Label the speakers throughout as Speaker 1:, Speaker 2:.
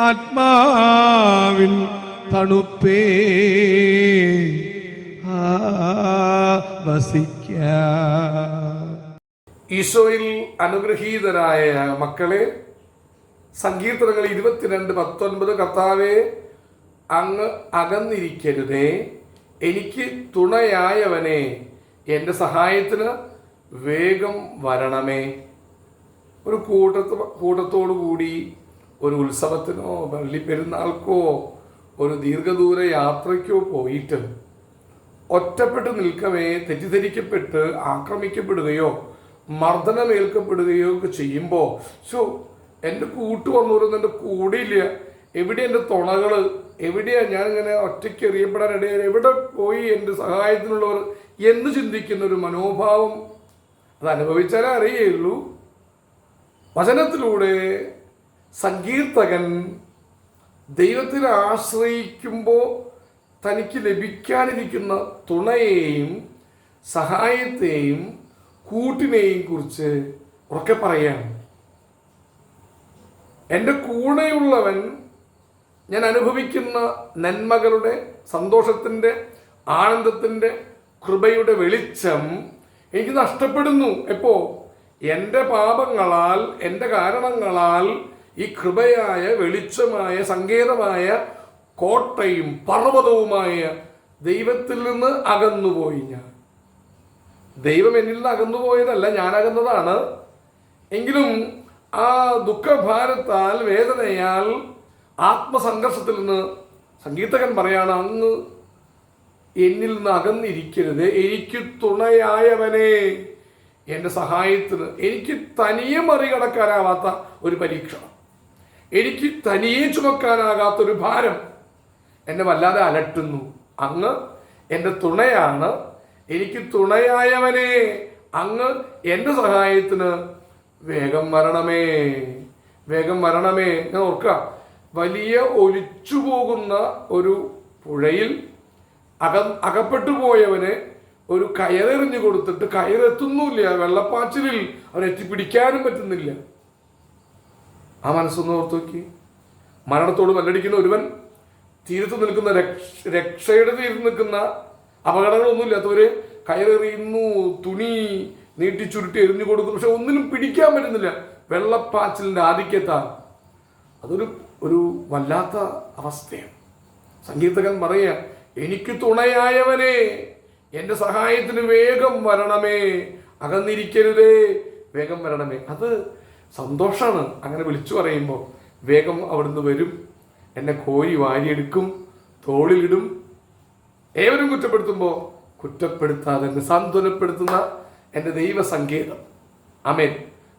Speaker 1: ആത്മാവിൻ തണുപ്പേ. വസിക്ക.
Speaker 2: ഈശോയിൽ അനുഗ്രഹീതരായ മക്കളെ സങ്കീർത്തനങ്ങൾ ഇരുപത്തിരണ്ട് പത്തൊൻപത് കർത്താവെ അങ്ങ് അകന്നിരിക്കരുതേ. എനിക്ക് തുണയായവനെ എന്റെ സഹായത്തിന് വേഗം വരണമേ. ഒരു കൂട്ടത്ത് കൂട്ടത്തോടു കൂടി ഒരു ഉത്സവത്തിനോ പള്ളിപ്പെരുന്നാൾക്കോ ഒരു ദീർഘദൂര യാത്രയ്ക്കോ പോയിട്ട് ഒറ്റപ്പെട്ട് നിൽക്കവേ തെറ്റിദ്ധരിക്കപ്പെട്ട് ആക്രമിക്കപ്പെടുകയോ മർദ്ദനമേൽക്കപ്പെടുകയോ ഒക്കെ ചെയ്യുമ്പോൾ സോ എന്റെ കൂട്ട് വന്നവരൊന്നും എന്റെ കൂടിയില്ല. എവിടെ എന്റെ തുണകൾ എവിടെയാ ഞാൻ ഇങ്ങനെ ഒറ്റയ്ക്ക് എറിയപ്പെടാൻ ഇടയിൽ എവിടെ പോയി എന്റെ സഹായത്തിനുള്ളവർ? എന്ന് ചിന്തിക്കുന്ന ഒരു മനോഭാവം അത് അനുഭവിച്ചാലേ അറിയുള്ളൂ. വചനത്തിലൂടെ സങ്കീർത്തകൻ ദൈവത്തിൽ ആശ്രയിക്കുമ്പോൾ തനിക്ക് ലഭിക്കാനിരിക്കുന്ന തുണയെയും സഹായത്തെയും കൂട്ടിനെയും കുറിച്ച് ഉറക്കെ പറയാണ്. എന്റെ കൂടെയുള്ളവൻ ഞാൻ അനുഭവിക്കുന്ന നന്മകളുടെ സന്തോഷത്തിന്റെ ആനന്ദത്തിന്റെ കൃപയുടെ വെളിച്ചം എനിക്ക് നഷ്ടപ്പെടുന്നു. എപ്പോൾ എന്റെ പാപങ്ങളാൽ എന്റെ കാരണങ്ങളാൽ ഈ കൃപയായ വെളിച്ചമായ സങ്കേതമായ കോട്ടയും പർവതവുമായ ദൈവത്തിൽ നിന്ന് അകന്നുപോയി ഞാൻ. ദൈവം എന്നിൽ നിന്ന് അകന്നുപോയതല്ല ഞാൻ അകന്നതാണ് എങ്കിലും ആ ദുഃഖഭാരത്താൽ വേദനയാൽ ആത്മസംഘർഷത്തിൽ നിന്ന് സംഗീതകൻ പറയാണ് അങ്ങ് എന്നിൽ നിന്ന് അകന്നിരിക്കരുത്. എനിക്ക് തുണയായവനെ. എന്റെ സഹായത്തിന് എനിക്ക് തനിയെ മറികടക്കാനാവാത്ത ഒരു പരീക്ഷണം. എനിക്ക് തനിയെ ചുമക്കാനാകാത്ത ഒരു ഭാരം എന്നെ വല്ലാതെ അലട്ടുന്നു. അങ്ങ് എന്റെ തുണയാണ്. എനിക്ക് തുണയായവനെ അങ്ങ് എന്റെ സഹായത്തിന് വേഗം വരണമേ വേഗം വരണമേ. ഞാൻ ഓർക്കുക വലിയ ഒലിച്ചു പോകുന്ന ഒരു പുഴയിൽ അക അകപ്പെട്ടു പോയവന് ഒരു കയറെറിഞ്ഞു കൊടുത്തിട്ട് കയറെത്തുന്നുമില്ല. വെള്ളപ്പാച്ചിലിൽ അവരെത്തി എത്തിപ്പിടിക്കാനും പറ്റുന്നില്ല. ആ മനസ്സൊന്ന് ഓർത്ത് നോക്കി. മരണത്തോട് മല്ലടിക്കുന്ന ഒരുവൻ തീരത്ത് നിൽക്കുന്ന രക്ഷ രക്ഷയുടെ തീരത്ത് നിൽക്കുന്ന അപകടങ്ങളൊന്നുമില്ലാത്തവര് കയറെറിയുന്നു തുണി നീട്ടി ചുരുട്ടി എറിഞ്ഞു കൊടുക്കുന്നു. പക്ഷെ ഒന്നിനും പിടിക്കാൻ പറ്റുന്നില്ല. വെള്ളപ്പാച്ചിലിന്റെ ആധിക്യത്താൽ അതൊരു ഒരു വല്ലാത്ത അവസ്ഥയാണ്. സംഗീതകൻ പറയുക എനിക്ക് തുണയായവനെ എന്റെ സഹായത്തിന് വേഗം വരണമേ അകന്നിരിക്കരുതേ വേഗം വരണമേ. അത് സന്തോഷമാണ് അങ്ങനെ വിളിച്ചു പറയുമ്പോൾ വേഗം അവിടുന്ന് വരും. എന്നെ കോരി വാരിയെടുക്കും തോളിലിടും. ഏവരും കുറ്റപ്പെടുത്തുമ്പോൾ കുറ്റപ്പെടുത്താതെ സാന്ത്വനപ്പെടുത്തുന്ന എന്റെ ദൈവസങ്കേതം. അമേൻ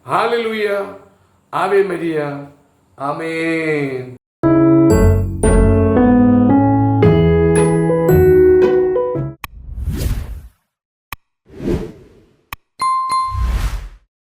Speaker 2: ഹാലലൂയ ആവേ മരിയ. ആമേൻ.